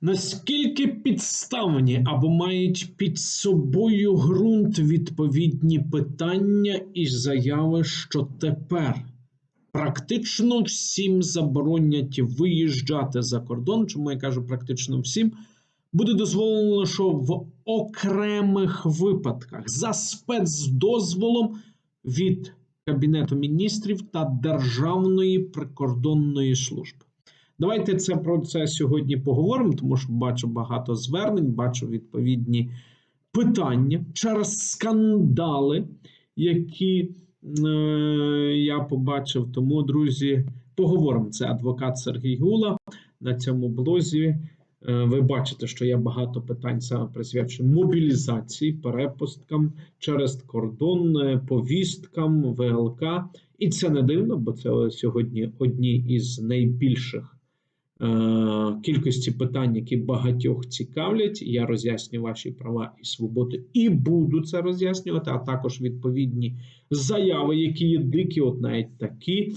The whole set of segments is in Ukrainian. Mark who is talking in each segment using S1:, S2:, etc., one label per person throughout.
S1: Наскільки підставні або мають під собою ґрунт відповідні питання і заяви, що тепер практично всім заборонять виїжджати за кордон, чому я кажу практично всім, буде дозволено лише в окремих випадках за спецдозволом від Кабінету міністрів та Державної прикордонної служби. Давайте це про це сьогодні поговоримо, тому що бачу багато звернень, бачу відповідні питання через скандали, які е, я побачив. Тому, друзі, поговоримо. Це адвокат Сергій Гула на цьому блозі. Е, Ви бачите, що я багато питань саме присвячую мобілізації, перепусткам через кордон, е, повісткам, ВЛК. І це не дивно, бо це сьогодні одні із найбільших кількості питань, які багатьох цікавлять. Я роз'ясню ваші права і свободи, і буду це роз'яснювати, а також відповідні заяви, які є дикі, от навіть такі.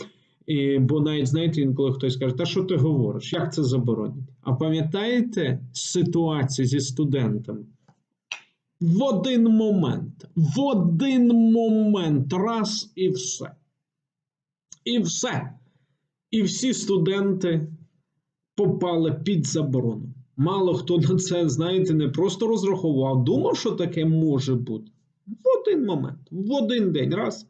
S1: Бо навіть знаєте, інколи хтось каже, та що ти говориш? Як це заборонять? А пам'ятаєте ситуацію зі студентами? В один момент, в один момент, раз і все. І все. І всі студенти попали під заборону. Мало хто на це, знаєте, не просто розраховував, думав, що таке може бути. В один момент, в один день, раз.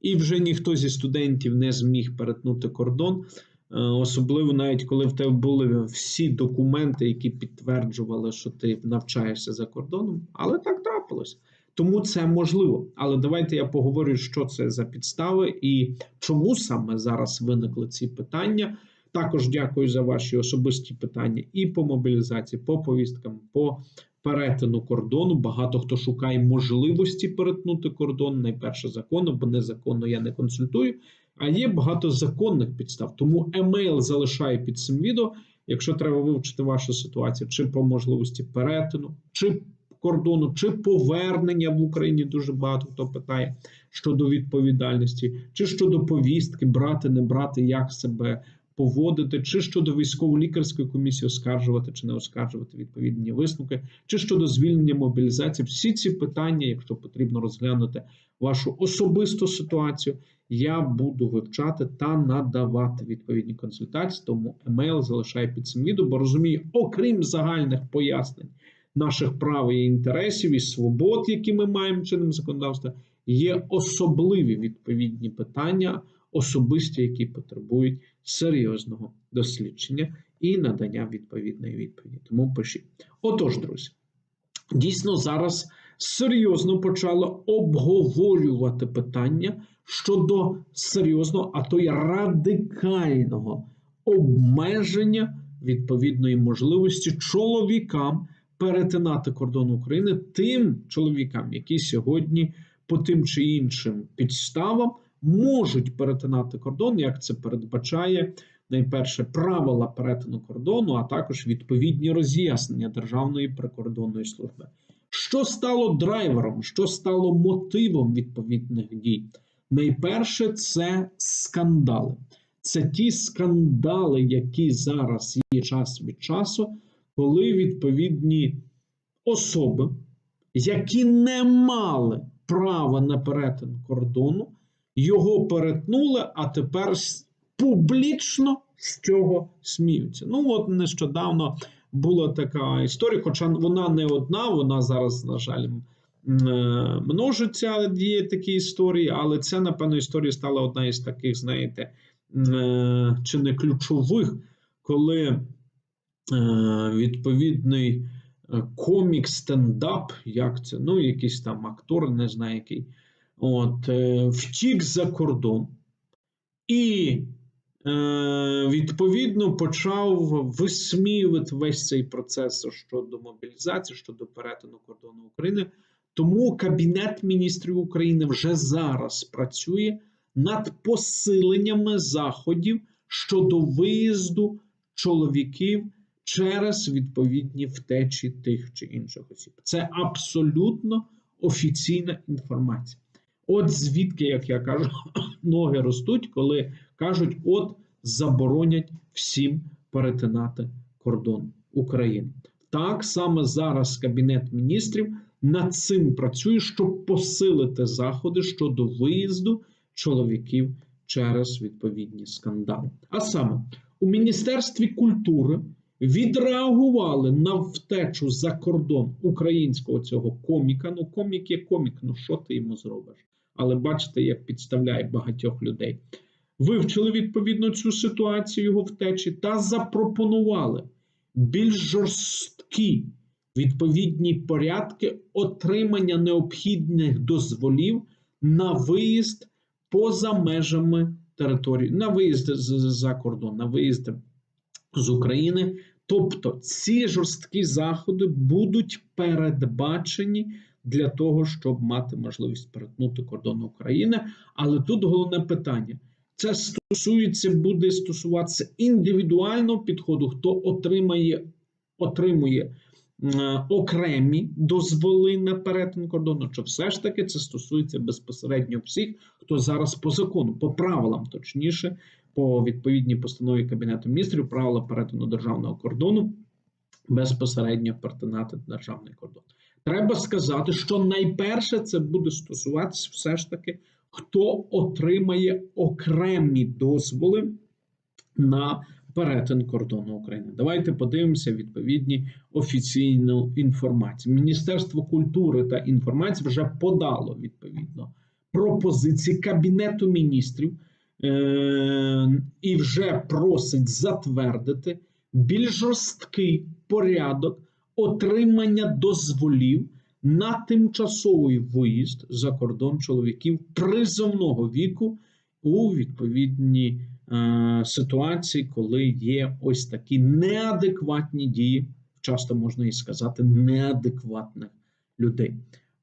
S1: І вже ніхто зі студентів не зміг перетнути кордон. Е, Особливо навіть коли в тебе були всі документи, які підтверджували, що ти навчаєшся за кордоном. Але так трапилось. Тому це можливо. Але давайте я поговорю, що це за підстави і чому саме зараз виникли ці питання. Також дякую за ваші особисті питання і по мобілізації, по повісткам, по перетину кордону. Багато хто шукає можливості перетнути кордон. Найперше законно, бо незаконно я не консультую. А є багато законних підстав. Тому емейл залишаю під цим відео. Якщо треба вивчити вашу ситуацію, чи по можливості перетину, чи кордону, чи повернення в Україні дуже багато хто питає щодо відповідальності, чи щодо повістки, брати, не брати, як себе поводити, чи щодо військово-лікарської комісії оскаржувати чи не оскаржувати відповідні висновки, чи щодо звільнення мобілізації. Всі ці питання, якщо потрібно розглянути вашу особисту ситуацію, я буду вивчати та надавати відповідні консультації. Тому емейл залишаю під цим відео, бо розумію, окрім загальних пояснень наших прав і інтересів і свобод, які ми маємо чинним законодавством, є особливі відповідні питання, особисті, які потребують серйозного дослідження і надання відповідної відповіді. Тому пишіть. Отож, друзі, дійсно зараз серйозно почало обговорювати питання щодо серйозного, а то й радикального обмеження відповідної можливості чоловікам перетинати кордон України тим чоловікам, які сьогодні по тим чи іншим підставам можуть перетинати кордон, як це передбачає найперше правила перетину кордону, а також відповідні роз'яснення Державної прикордонної служби. Що стало драйвером, що стало мотивом відповідних дій? Найперше це скандали. Це ті скандали, які зараз є час від часу, коли відповідні особи, які не мали права на перетин кордону, його перетнули, а тепер публічно з цього сміються. Ну, от нещодавно була така історія, хоча вона не одна, вона зараз, на жаль, множиться є такі історії, але це, напевно, історія стала одна із таких, знаєте, чи не ключових, коли відповідний комік, стендап, як це, ну, якийсь там актор, не знаю який, от, втік за кордон. І Відповідно, почав висміювати весь цей процес щодо мобілізації, щодо перетину кордону України. Тому Кабінет міністрів України вже зараз працює над посиленнями заходів щодо виїзду чоловіків через відповідні втечі тих чи інших осіб. Це абсолютно офіційна інформація. От звідки, як я кажу, ноги ростуть, коли кажуть, от заборонять всім перетинати кордон України. Так саме зараз Кабінет міністрів над цим працює, щоб посилити заходи щодо виїзду чоловіків через відповідні скандали. А саме у Міністерстві культури відреагували на втечу за кордон українського цього коміка. Ну, комік є комік, ну що ти йому зробиш? Але бачите, як підставляє багатьох людей. Вивчили відповідно цю ситуацію його втечі та запропонували більш жорсткі відповідні порядки отримання необхідних дозволів на виїзд поза межами території, на виїзд за кордон, на виїзд з України. Тобто ці жорсткі заходи будуть передбачені для того, щоб мати можливість перетнути кордон України. Але тут головне питання: це стосується, буде стосуватися індивідуального підходу, хто отримає, отримує е, окремі дозволи на перетин кордону, чи все ж таки це стосується безпосередньо всіх, хто зараз по закону, по правилам, точніше, по відповідній постанові Кабінету міністрів, правила перетину державного кордону безпосередньо перетинати державний кордон. Треба сказати, що найперше це буде стосуватися все ж таки, хто отримає окремі дозволи на перетин кордону України. Давайте подивимося відповідні офіційну інформацію. Міністерство культури та інформації вже подало відповідно пропозиції Кабінету міністрів е- і вже просить затвердити більш жорсткий порядок отримання дозволів на тимчасовий виїзд за кордон чоловіків призовного віку у відповідній е, ситуації, коли є ось такі неадекватні дії, часто можна і сказати, неадекватних людей.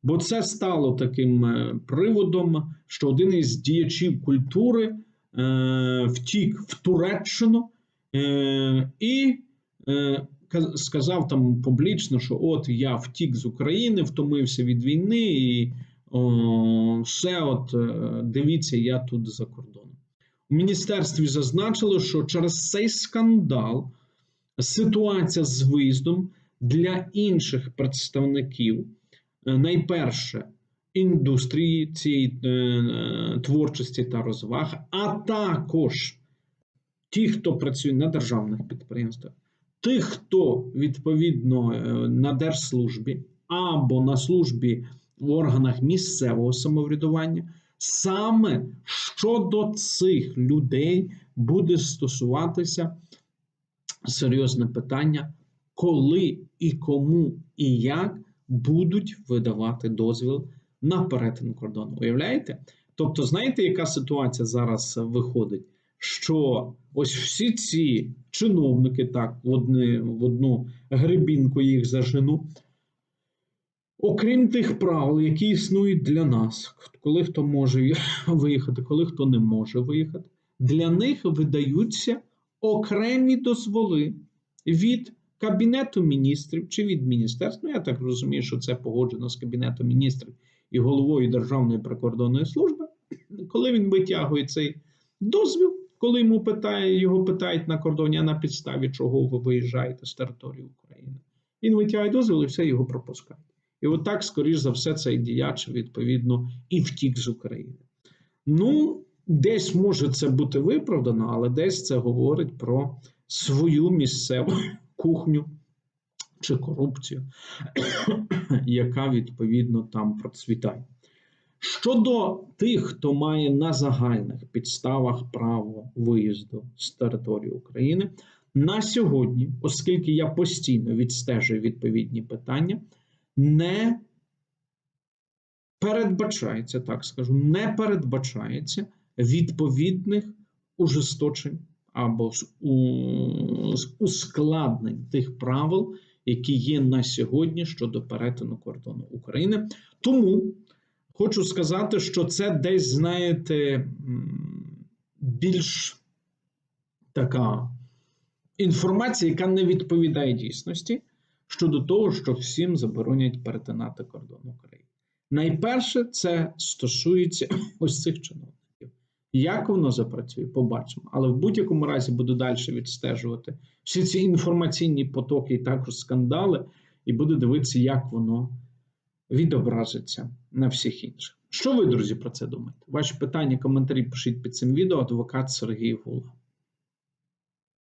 S1: Бо це стало таким е, приводом, що один із діячів культури е, втік в Туреччину е, і е, сказав там публічно, що от я втік з України, втомився від війни, і о, все, от е, дивіться, я тут за кордоном. У міністерстві зазначили, що через цей скандал ситуація з виїздом для інших представників, е, найперше, індустрії цієї е, творчості та розваг, а також ті, хто працює на державних підприємствах тих, хто відповідно е, на держслужбі або на службі в органах місцевого самоврядування, саме щодо цих людей буде стосуватися серйозне питання, коли і кому і як будуть видавати дозвіл на перетин кордону. Уявляєте? Тобто, знаєте, яка ситуація зараз виходить? Що ось всі ці чиновники, так, в, одне, в одну грибінку їх зажену. Окрім тих правил, які існують для нас, коли хто може виїхати, коли хто не може виїхати, для них видаються окремі дозволи від Кабінету міністрів чи від міністерства. Я так розумію, що це погоджено з Кабінетом міністрів і головою Державної прикордонної служби, коли він витягує цей дозвіл, коли йому питає, його питають на кордоні, а на підставі чого ви виїжджаєте з території України, він витягає дозвіл і все його пропускає. І отак, скоріш за все, цей діяч, відповідно, і втік з України. Ну, десь може це бути виправдано, але десь це говорить про свою місцеву кухню чи корупцію, яка відповідно там процвітає. Щодо тих, хто має на загальних підставах право виїзду з території України, на сьогодні, оскільки я постійно відстежую відповідні питання, не передбачається, так скажу, не передбачається відповідних ужесточень або ускладнень тих правил, які є на сьогодні щодо перетину кордону України. Тому. Хочу сказати, що це десь, знаєте, більш така інформація, яка не відповідає дійсності щодо того, що всім заборонять перетинати кордон України. Найперше, це стосується ось цих чиновників. Як воно запрацює, побачимо. Але в будь-якому разі буду далі відстежувати всі ці інформаційні потоки і також скандали, і буду дивитися, як воно відобразиться на всіх інших. Що ви, друзі, про це думаєте? Ваші питання, коментарі пишіть під цим відео. Адвокат Сергій Гула.